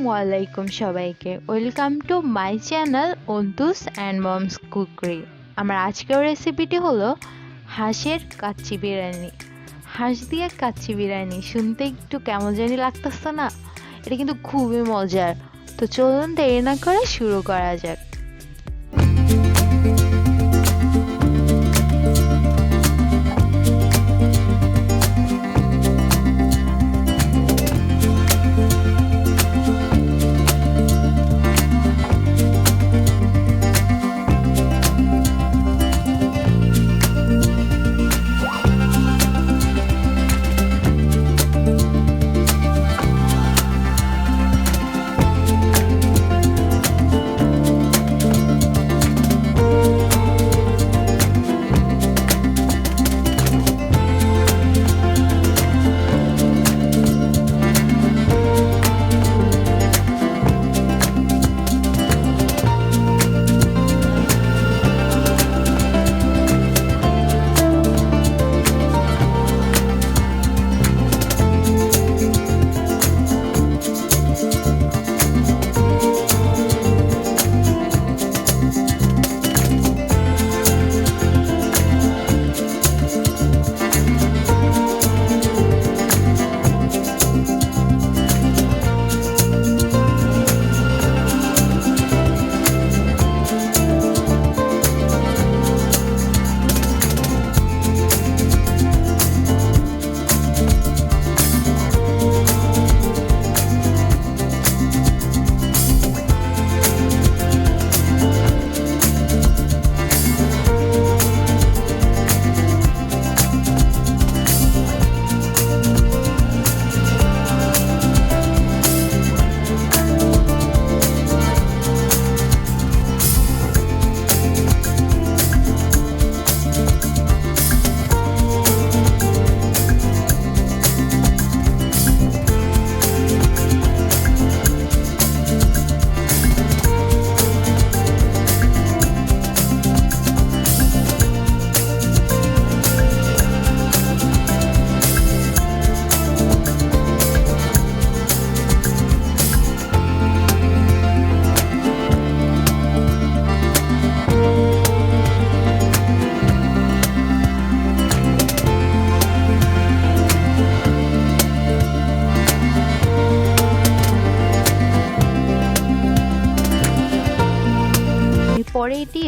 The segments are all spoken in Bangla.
আসসালামু আলাইকুম সবাইকে। Welcome to my channel Antu's and moms cookery আমার আজকের রেসিপিটি হলো হাঁসের কাচ্চি বিরিয়ানি। হাঁস দিয়ে কাচ্চি বিরিয়ানি, শুনতে একটু কেমন জানি লাগতেছে না। এটা কিন্তু খুবই মজার। তো চলুন দেরি না করে শুরু করা যাক।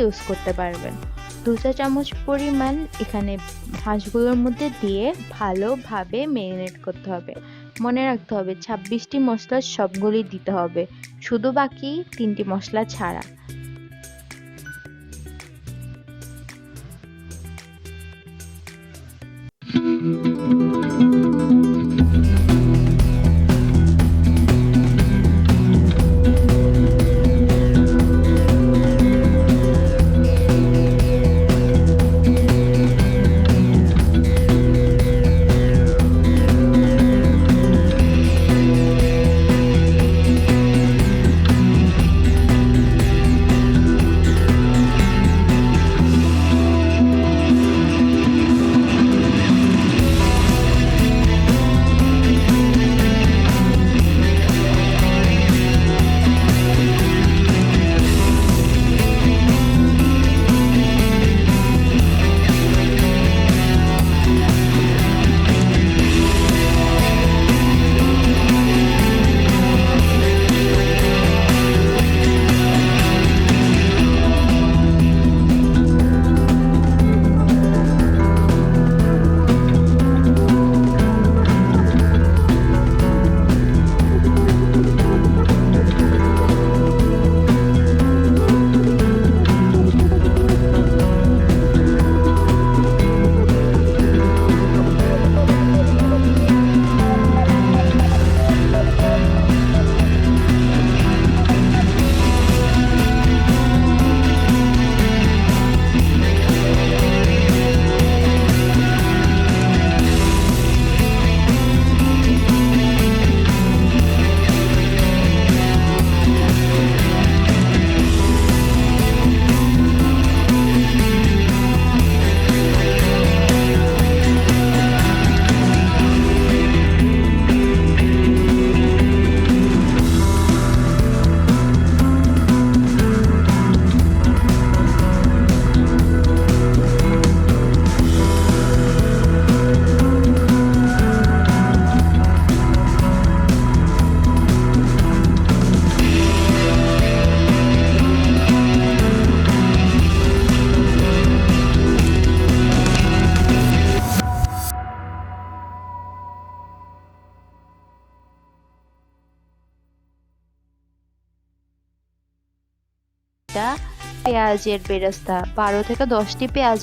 ইউজ করতে পারবেন। দু চা চামচ পরিমাণ এখানে হাঁসগুলোর মধ্যে দিয়ে ভালোভাবে ম্যারিনেট করতে হবে। মনে রাখতে হবে, ছাব্বিশটি মশলা সবগুলি দিতে হবে। শুধু বাকি তিনটি মশলা ছাড়া। একটা পেঁয়াজের বেরেস্তা। বারো থেকে দশটি পেঁয়াজ।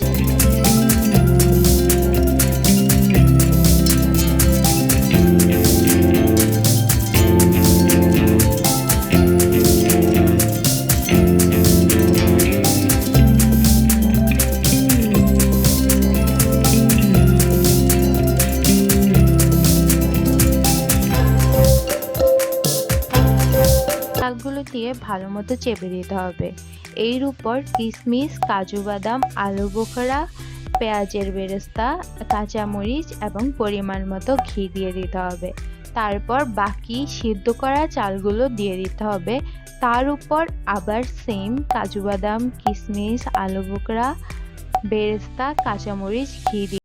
চালগুলো দিয়ে ভালো মতো চেপে দিতে হবে। এর উপর কিশমিশ কাজু বাদাম, আলু বোখরা, পেঁয়াজের বেরেস্তা, কাঁচামরিচ এবং পরিমাণ মতো ঘি দিয়ে দিতে হবে। তারপর বাকি সিদ্ধ করা চালগুলো দিয়ে দিতে হবে। তার উপর আবার সেম কাজু বাদাম কিশমিশ আলু বোখরা, বেরেস্তা, কাঁচামরিচ, ঘি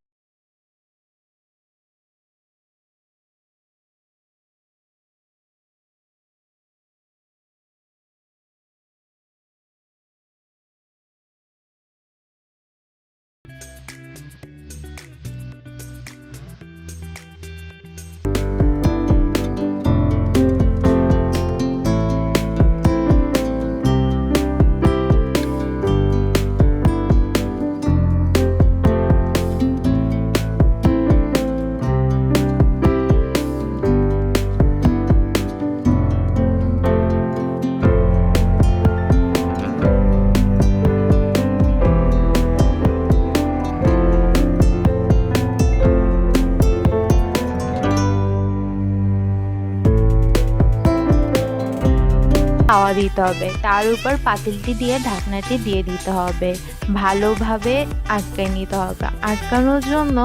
দিতে হবে। তার উপর পাতিলটি দিয়ে ঢাকনাটি দিয়ে দিতে হবে। ভালোভাবে আটকে নিতে হবে। আটকানোর জন্য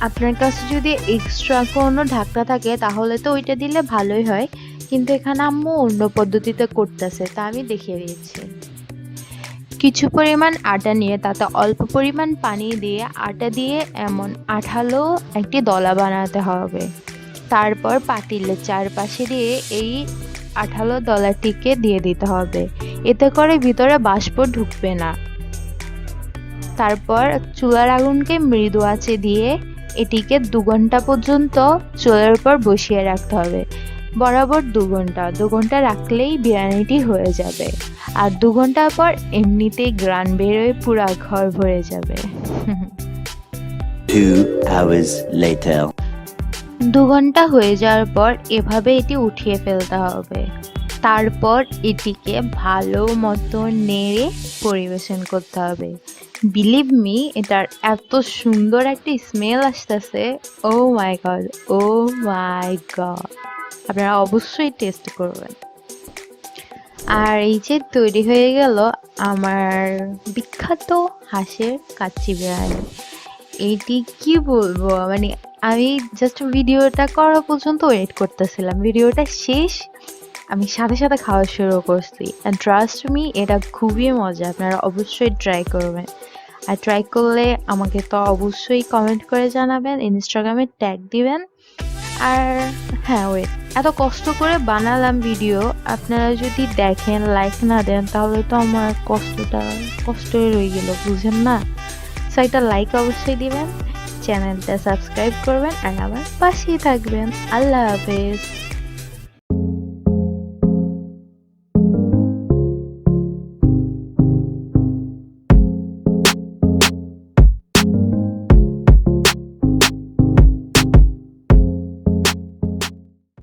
আপনার কাছে যদি এক্সট্রা কোনো ঢাকনা থাকে, তাহলে তো ওইটা দিলে ভালোই হয়। কিন্তু এখানে আম্মু অন্য পদ্ধতিতে করতেছে, তা আমি দেখিয়ে দিচ্ছি। কিছু পরিমাণ আটা নিয়ে, তাতে অল্প পরিমাণ পানি দিয়ে আটা দিয়ে এমন আঠালো একটি দলা বানাতে হবে। তারপর পাতিলের চারপাশে দিয়ে এই আঠালো দলাটিকে দিয়ে দিতে হবে। এতে করে ভিতরে বাষ্প ঢুকবে না। তারপর চুলার আগুনকে মৃদু আঁচে দিয়ে এটিকে দু ঘণ্টা পর্যন্ত চুলার উপর বসিয়ে রাখতে হবে। বরাবর দু ঘণ্টা দু ঘণ্টা রাখলেই বিরিয়ানিটি হয়ে যাবে। আর দু ঘণ্টা পর এমনিতেই গ্রান বেরোয়, পুরা ঘর ভরে যাবে। Two hours later. দু ঘণ্টা হয়ে যাওয়ার পর এভাবে এটি উঠিয়ে ফেলতে হবে। তারপর এটিকে ভালো মতো নেড়ে পরিবেশন করতে হবে। বিলিভ মি এটার এত সুন্দর একটি স্মেল আসতেছে। ও মাই গড ও মাই গড আপনারা অবশ্যই টেস্ট করবেন। আর এই যে তৈরি হয়ে গেল আমার বিখ্যাত হাঁসের কাচ্চি বিরিয়ানি এইটি কি বলব? মানে আমি জাস্ট ভিডিওটা করা পর্যন্ত ওয়েট করতেছিলাম। ভিডিওটা শেষ, আমি সাথে সাথে খাওয়া শুরু করছি। অ্যান্ড ট্রাস্ট মি এটা খুবই মজা। আপনারা অবশ্যই ট্রাই করবেন। আর ট্রাই করলে আমাকে তো অবশ্যই কমেন্ট করে জানাবেন ইনস্টাগ্রামে ট্যাগ দিবেন। আর হ্যাঁ ওয়েট এত কষ্ট করে বানালাম ভিডিও আপনারা যদি দেখেন লাইক না দেন, তাহলে তো আমার কষ্টটা কষ্টই রয়ে গেল, বুঝেন না? সো একটা লাইক অবশ্যই দিবেন। চ্যানেলটা সাবস্ক্রাইব করবেন আর আমার পাশেই থাকবেন। আল্লাহ হাফেজ।